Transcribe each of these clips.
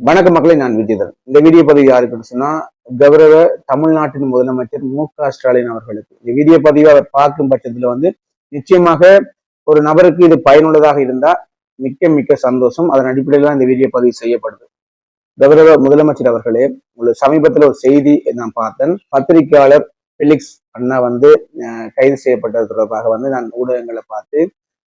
வணக்க மக்களை நான் விஜயதரன் இந்த வீடியோ பதிவு யாருக்குன்னு சொன்னா கௌரவ தமிழ்நாட்டின் முதலமைச்சர் மு க ஸ்டாலின் அவர்களுக்கு. இந்த வீடியோ பதிவை அவர் பார்க்கும் பட்சத்துல வந்து நிச்சயமாக ஒரு நபருக்கு இது பயனுள்ளதாக இருந்தா மிக்க மிக்க சந்தோஷம். அதன் அடிப்படையில் தான் இந்த வீடியோ பதிவு செய்யப்படுது. கௌரவ முதலமைச்சர் அவர்களே உங்களுக்கு சமீபத்தில் ஒரு செய்தி நான் பார்த்தேன். பத்திரிகையாளர் பிலிக்ஸ் அண்ணா வந்து கைது செய்யப்பட்டது தொடர்பாக வந்து நான் ஊடகங்களை பார்த்து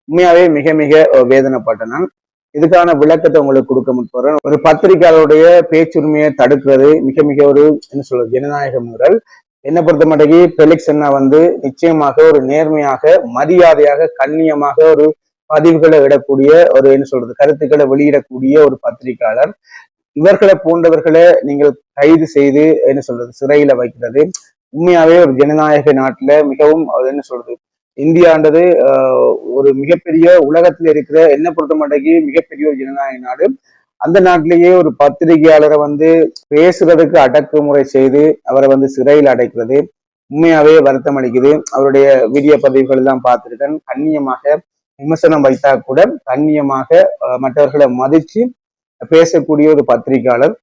உண்மையாவே மிக மிக வேதனைப்பட்டேன் நான். இதுக்கான விளக்கத்தை உங்களுக்கு கொடுக்க முற்போறேன் ஒரு பத்திரிகையாளருடைய பேச்சுரிமையை தடுக்கிறது மிக மிக ஒரு என்ன சொல்றது ஜனநாயக முறல் என்னை பொறுத்த மட்டுக்கு பெலிக்ஸ் அண்ணா வந்து நிச்சயமாக ஒரு நேர்மையாக மரியாதையாக கண்ணியமாக ஒரு பதிவுகளை விடக்கூடிய ஒரு என்ன சொல்றது கருத்துக்களை வெளியிடக்கூடிய ஒரு பத்திரிகையாளர். இவர்களை போன்றவர்களை நீங்கள் கைது செய்து என்ன சொல்றது சிறையில வைக்கிறது. உண்மையாவே ஒரு ஜனநாயக நாட்டுல மிகவும் அது என்ன சொல்றது இந்தியான்றது ஆஹ், ஒரு மிகப்பெரிய உலகத்தில் இருக்கிற என்ன பொறுத்த மாட்டேங்கி மிகப்பெரிய ஒரு ஜனநாயக நாடு. அந்த நாட்டிலேயே ஒரு பத்திரிகையாளரை வந்து பேசுறதுக்கு அடக்குமுறை செய்து அவரை வந்து சிறையில் அடைக்கிறது. உண்மையாவே வருத்தம் அளிக்குது. அவருடைய வீடியோ பதிவுகள் எல்லாம் பார்த்திருக்கேன். கண்ணியமாக விமர்சனம் வைத்தா கூட கண்ணியமாக மற்றவர்களை மதிச்சு பேசக்கூடிய ஒரு பத்திரிகையாளர்.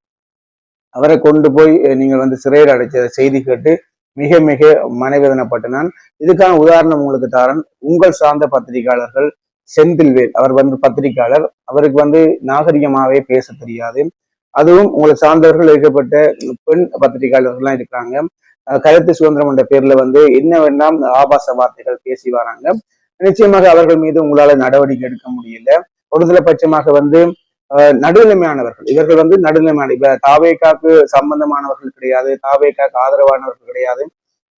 அவரை கொண்டு போய் நீங்கள் வந்து சிறையில் அடைச்ச செய்தி கேட்டு மிக மிக மனவேதனைப்பட்ட நான் இதுக்கான உதாரணம் உங்களுக்கு தாரன். உங்கள் சார்ந்த பத்திரிகையாளர்கள் செந்தில்வேல். அவர் வந்து பத்திரிகையாளர். அவருக்கு வந்து நாகரிகமாவே பேச தெரியாது. அதுவும் உங்களை சார்ந்தவர்கள் இருக்கப்பட்ட பெண் பத்திரிகையாளர்கள்லாம் இருக்கிறாங்க. கருத்து சுதந்திரம் என்ற பேர்ல வந்து என்ன வேண்டாம் ஆபாச வார்த்தைகள் பேசி வராங்க. நிச்சயமாக அவர்கள் மீது உங்களால நடவடிக்கை எடுக்க முடியல. ஒருதலை பட்சமாக வந்து நடுநிலைமையானவர்கள். இவர்கள் வந்து நடுநிலைமையான இப்ப தாவேக்காக்கு சம்பந்தமானவர்கள் கிடையாது தாவேக்காக்கு ஆதரவானவர்கள் கிடையாது.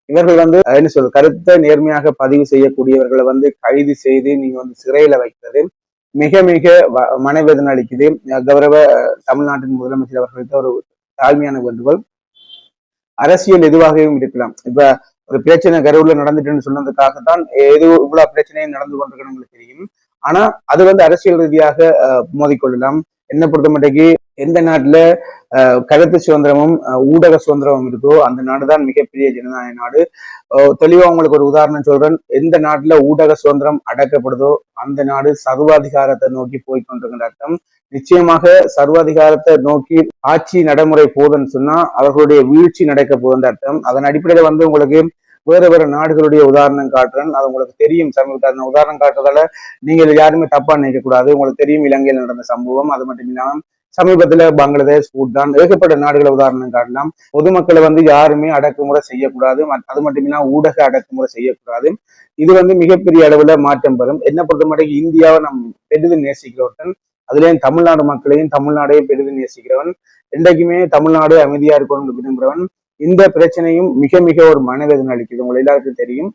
இவர்கள் வந்து என்ன சொல்றது கருத்தை நேர்மையாக பதிவு செய்யக்கூடியவர்களை வந்து கைது செய்து நீங்க வந்து சிறையில வைக்கிறது மிக மிக வ- மனவேதனை அளிக்குது. கௌரவ அஹ், தமிழ்நாட்டின் முதலமைச்சர் அவர்களுக்கு ஒரு தாழ்மையான வேண்டுகோள். அரசியல் எதுவாகவும் இருக்கலாம். இப்ப ஒரு பிரச்சனை கரூர்ல நடந்துட்டுன்னு சொன்னதுக்காகத்தான் எது இவ்வளவு பிரச்சனையும் நடந்து கொண்டிருக்கணும் உங்களுக்கு தெரியும். ஆனா அது வந்து அரசியல் ரீதியாக மோதிக்கொள்ளலாம். என்ன பொறுத்த மட்டுக்கு எந்த நாட்டுல கருத்து சுதந்திரமும் ஊடக சுதந்திரமும் இருக்கோ அந்த நாடு தான் மிகப்பெரிய ஜனநாயக நாடு. தெளிவா உங்களுக்கு ஒரு உதாரணம் சொல்றேன். எந்த நாட்டுல ஊடக சுதந்திரம் அடக்கப்படுதோ அந்த நாடு சர்வாதிகாரத்தை நோக்கி போய் அர்த்தம். நிச்சயமாக சர்வாதிகாரத்தை நோக்கி ஆட்சி நடைமுறை போதுன்னு சொன்னா அவர்களுடைய வீழ்ச்சி நடக்க போகுதுன்ற அர்த்தம். அதன் அடிப்படையில வந்து உங்களுக்கு வேறு வேறு நாடுகளுடைய உதாரணம் காட்டுறேன். அது உங்களுக்கு தெரியும். சமீபத்தில் உதாரணம் காட்டுறதால நீங்கள் யாருமே தப்பா நினைக்கக்கூடாது உங்களுக்கு தெரியும் இலங்கையில் நடந்த சம்பவம். அது மட்டும் இல்லாமல் சமீபத்துல பங்களாதேஷ் பூட்டான் ஏகப்பட்ட நாடுகளை உதாரணம் காட்டலாம். பொதுமக்களை வந்து யாருமே அடக்குமுறை செய்யக்கூடாது. அது மட்டும் இல்லாமல் ஊடக அடக்குமுறை செய்யக்கூடாது. இது வந்து மிகப்பெரிய அளவுல மாற்றம் பெறும். என்ன பொறுத்த மட்டும் இந்தியாவை நம் பெரிதும் நேசிக்கிறவர்கள் அதுலேயும் தமிழ்நாடு மக்களையும் தமிழ்நாடையும் பெரிதும் நேசிக்கிறவன். என்றைக்குமே தமிழ்நாடு அமைதியா இருக்கணும்னு விரும்புகிறவன் இந்த பிரச்சனையும் மிக மிக ஒரு மனவேதனை அளிக்குது உங்களை எல்லாருக்கும் தெரியும்.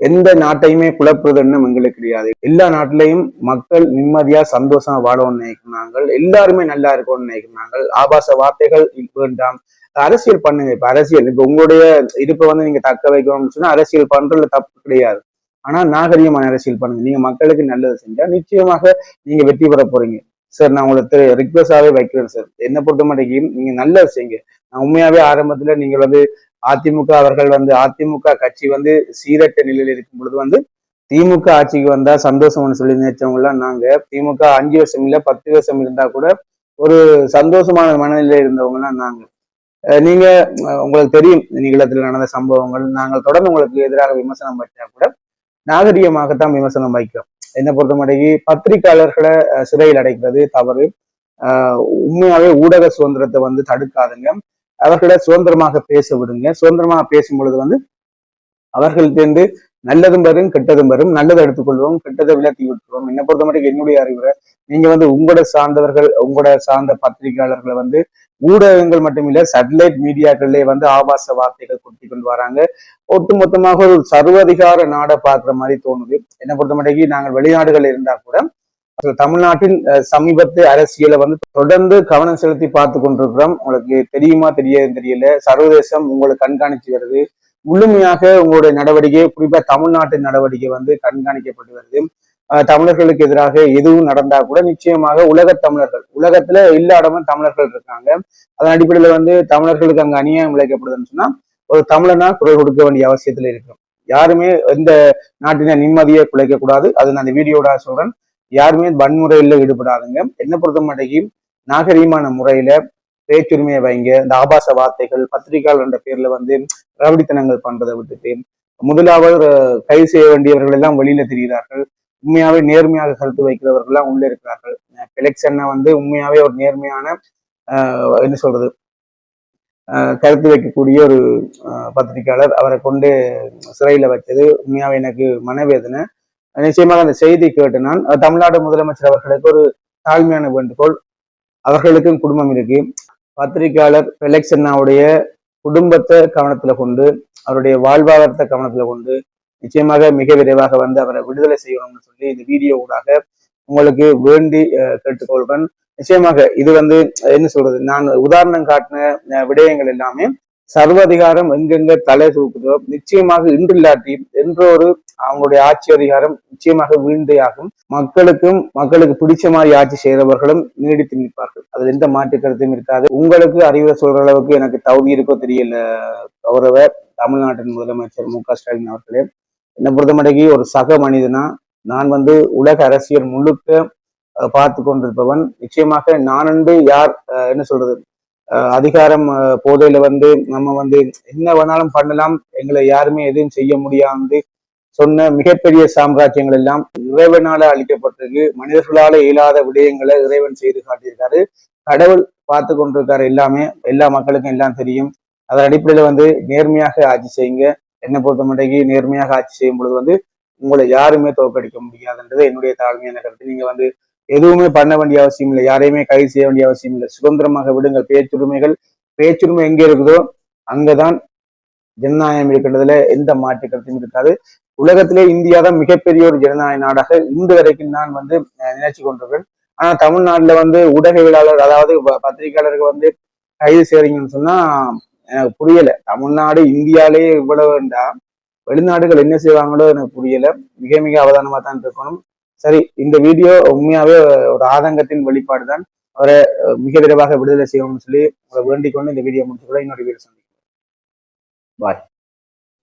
எந்த நாட்டையுமே குழப்புறது எங்களுக்கு கிடையாது. எல்லா நாட்டிலையும் மக்கள் நிம்மதியா சந்தோஷமா வாழணும்னு நினைக்கிறாங்க. எல்லாருமே நல்லா இருக்கணும்னு நினைக்கிறாங்க. ஆபாச வார்த்தைகள் வேண்டாம். அரசியல் பண்ணுங்க. இப்ப அரசியல் இப்ப உங்களுடைய இருப்பை வந்து நீங்க தக்க வைக்கணும்னு சொன்னா அரசியல் பண்றதுல தப்பு கிடையாது. ஆனா நாகரிகமான அரசியல் பண்ணுங்க. நீங்க மக்களுக்கு நல்லது செஞ்சா நிச்சயமாக நீங்க வெற்றி பெற போறீங்க. சார் நான் உங்களுக்கு ரிக்வஸ்டாகவே வைக்கிறேன் சார். என்னை பொறுத்த நீங்கள் நீங்க நல்லது செய்யுங்க. நான் உண்மையாவே ஆரம்பத்துல நீங்கள் வந்து அதிமுக அவர்கள் வந்து அதிமுக கட்சி வந்து சீரற்ற நிலையில் இருக்கும் பொழுது வந்து திமுக ஆட்சிக்கு வந்தா சந்தோஷம்னு சொல்லி நினைச்சவங்களாம் நாங்கள் நாங்க திமுக அஞ்சு வருஷம் இல்லை பத்து வருஷம் இருந்தா கூட ஒரு சந்தோஷமான மனநிலையில இருந்தவங்க நாங்கள் நாங்க நீங்க உங்களுக்கு தெரியும் நிகழத்தில் நடந்த சம்பவங்கள். நாங்கள் தொடர்ந்து உங்களுக்கு எதிராக விமர்சனம் வச்சா கூட நாகரிகமாகத்தான் விமர்சனம் வைக்கிறோம். என்னை பொறுத்த மட்டும் பத்திரிகையாளர்களை சிறையில் அடைக்கிறது தவறு. ஆஹ் உண்மையாவே ஊடக சுதந்திரத்தை வந்து தடுக்காதுங்க. அவர்களை சுதந்திரமாக பேச விடுங்க. சுதந்திரமாக பேசும் பொழுது வந்து அவர்கள்ட்டேருந்து நல்லதும் வரும் கெட்டதும் வரும். நல்லதை எடுத்துக்கொள்வோம் கெட்டதை விலக்கி விட்டுருவோம். என்னை பொறுத்த மட்டும் என்னுடைய அறிவுரை நீங்க வந்து உங்களோட சார்ந்தவர்கள் உங்களோட சார்ந்த பத்திரிகையாளர்களை வந்து ஊடகங்கள் மட்டுமில்ல சேட்டலைட் மீடியாக்களிலே வந்து ஆபாச வார்த்தைகள் கொட்டி கொண்டு வராங்க. ஒட்டுமொத்தமாக ஒரு சர்வதிகார நாடை பார்க்குற மாதிரி தோணுது. என்னை பொறுத்த மட்டும் நாங்கள் வெளிநாடுகள் இருந்தா கூட அசல் தமிழ்நாட்டின் சமீபத்து அரசியலை வந்து தொடர்ந்து கவனம் செலுத்தி பார்த்து கொண்டிருக்கிறோம். உங்களுக்கு தெரியுமா தெரியாது தெரியல. சர்வதேசம் உங்களை கண்காணிச்சு வருது. முழுமையாக உங்களுடைய நடவடிக்கை குறிப்பா தமிழ்நாட்டின் நடவடிக்கை வந்து கண்காணிக்கப்பட்டு வருது. தமிழர்களுக்கு எதிராக எதுவும் நடந்தா கூட நிச்சயமாக உலக தமிழர்கள் உலகத்துல எல்லா இடமும் தமிழர்கள் இருக்காங்க. அதன் அடிப்படையில வந்து தமிழர்களுக்கு அங்க அநியாயம் விளைக்கப்படுதுன்னு சொன்னா ஒரு தமிழனா குரல் கொடுக்க வேண்டிய அவசியத்துல இருக்கும் யாருமே எந்த நாட்டின நிம்மதியை குலைக்க கூடாது. அது நான் அந்த வீடியோட சொல்றேன். யாருமே வன்முறையில் ஈடுபடாதுங்க. என்ன பொறுத்த மாட்டேங்கி நாகரீகமான முறையில பேச்சுரிமையை வைங்க. இந்த ஆபாச வார்த்தைகள் பத்திரிகையாளர் என்ற பேர்ல வந்து ரவடித்தனங்கள் பண்றதை விட்டுட்டு முதலாவது கைது செய்ய வேண்டியவர்கள் எல்லாம் வெளியில தெரிகிறார்கள். உண்மையாவே நேர்மையாக கருத்து வைக்கிறவர்கள் எல்லாம் உள்ள இருக்கிறார்கள். எலெக்ஷனை வந்து உண்மையாவே ஒரு நேர்மையான என்ன சொல்றது ஆஹ், கருத்து வைக்கக்கூடிய ஒரு பத்திரிகையாளர். அவரை கொண்டு சிறையில வச்சது உண்மையாவே எனக்கு மனவேதனை. நிச்சயமாக அந்த செய்தி கேட்டு நான் தமிழ்நாடு முதலமைச்சர் அவர்களுக்கு ஒரு தாழ்மையான வேண்டுகோள். அவர்களுக்கும் குடும்பம் இருக்கு. பத்திரிகையாளர் எலெக்ஷனாவுடைய குடும்பத்தை கவனத்துல கொண்டு அவருடைய வாழ்வாதாரத்தை கவனத்துல கொண்டு நிச்சயமாக மிக விரைவாக வந்து அவரை விடுதலை செய்யணும்னு சொல்லி இந்த வீடியோ ஊடாக உங்களுக்கு வேண்டி கேட்டுக்கொள்வேன் நிச்சயமாக இது வந்து என்ன சொல்றது நான் உதாரணம் காட்டின விடயங்கள் எல்லாமே சர்வாதிகாரம் எங்கெங்க தலை தூக்குதோ நிச்சயமாக இன்றில்லாட்டி என்ற ஒரு அவங்களுடைய ஆட்சி அதிகாரம் நிச்சயமாக வீழ்ந்தையாகும். மக்களுக்கும் மக்களுக்கு பிடிச்ச மாதிரி ஆட்சி செய்தவர்களும் நீடித்து நிற்பார்கள். அது எந்த மாற்று கருத்தும் இருக்காது. உங்களுக்கு அறிவுரை சொல்ற அளவுக்கு எனக்கு தகுதி இருக்கோ தெரியல கௌரவ தமிழ்நாட்டின் முதலமைச்சர் மு க ஸ்டாலின் அவர்களே. என்னை பொறுத்தமட்டைக்கு ஒரு சக மனிதனா நான் வந்து உலக அரசியல் முழுக்க பார்த்து கொண்டிருப்பவன். நிச்சயமாக நான் நானண்டு யார் அஹ், என்ன சொல்றது அதிகாரம் போதையில வந்து நம்ம வந்து என்ன வேணாலும் பண்ணலாம். எங்களை யாருமே எதுவும் செய்ய முடியாது. சொன்ன மிகப்பெரிய சாம்ராஜ்யங்கள் எல்லாம் இறைவனால அளிக்கப்பட்டிருக்கு மனிதர்களால இயலாத விடயங்களை இறைவன் செய்து காட்டியிருக்காரு. கடவுள் பார்த்து கொண்டிருக்காரு எல்லாமே. எல்லா மக்களுக்கும் எல்லாம் தெரியும். அதன் அடிப்படையில வந்து நேர்மையாக ஆட்சி செய்யுங்க. என்னை பொறுத்த நேர்மையாக ஆட்சி செய்யும் பொழுது வந்து உங்களை யாருமே தோற்கடிக்க முடியாதுன்றது என்னுடைய தாழ்மையான கருத்து. நீங்க வந்து எதுவுமே பண்ண வேண்டிய அவசியம் இல்லை. யாரையுமே கைது செய்ய வேண்டிய அவசியம் இல்லை. சுதந்திரமாக விடுங்கள். பேச்சுரிமைகள் பேச்சுரிமை எங்க இருக்குதோ அங்கதான் ஜனநாயகம் இருக்கின்றதுல எந்த மாற்று கருத்தும் இருக்காது. உலகத்திலே இந்தியா தான் மிகப்பெரிய ஒரு ஜனநாயக நாடாக இன்று வரைக்கும் நான் வந்து நினைச்சு கொண்டிருக்கேன் ஆனா தமிழ்நாட்டுல வந்து ஊடகவியலாளர் அதாவது ப- பத்திரிகையாளர்கள் வந்து கைது செய்றீங்கன்னு சொன்னா எனக்கு புரியல. தமிழ்நாடு இந்தியாலேயே இவ்வளவு வேண்டாம் வெளிநாடுகள் என்ன செய்வாங்களோ எனக்கு புரியல. மிக மிக அவதானமா தான் இருக்கணும். சரி இந்த வீடியோ உண்மையாவே ஒரு ஆதங்கத்தின் வெளிப்பாடு தான் அவரை மிக விரைவாக விடுதலை செய்யணும்னு சொல்லி உங்களை வேண்டிக் கொண்டு இந்த வீடியோ முடிச்சுக்கூட இன்னொரு வீடியோ சந்திக்கிறேன். பாய்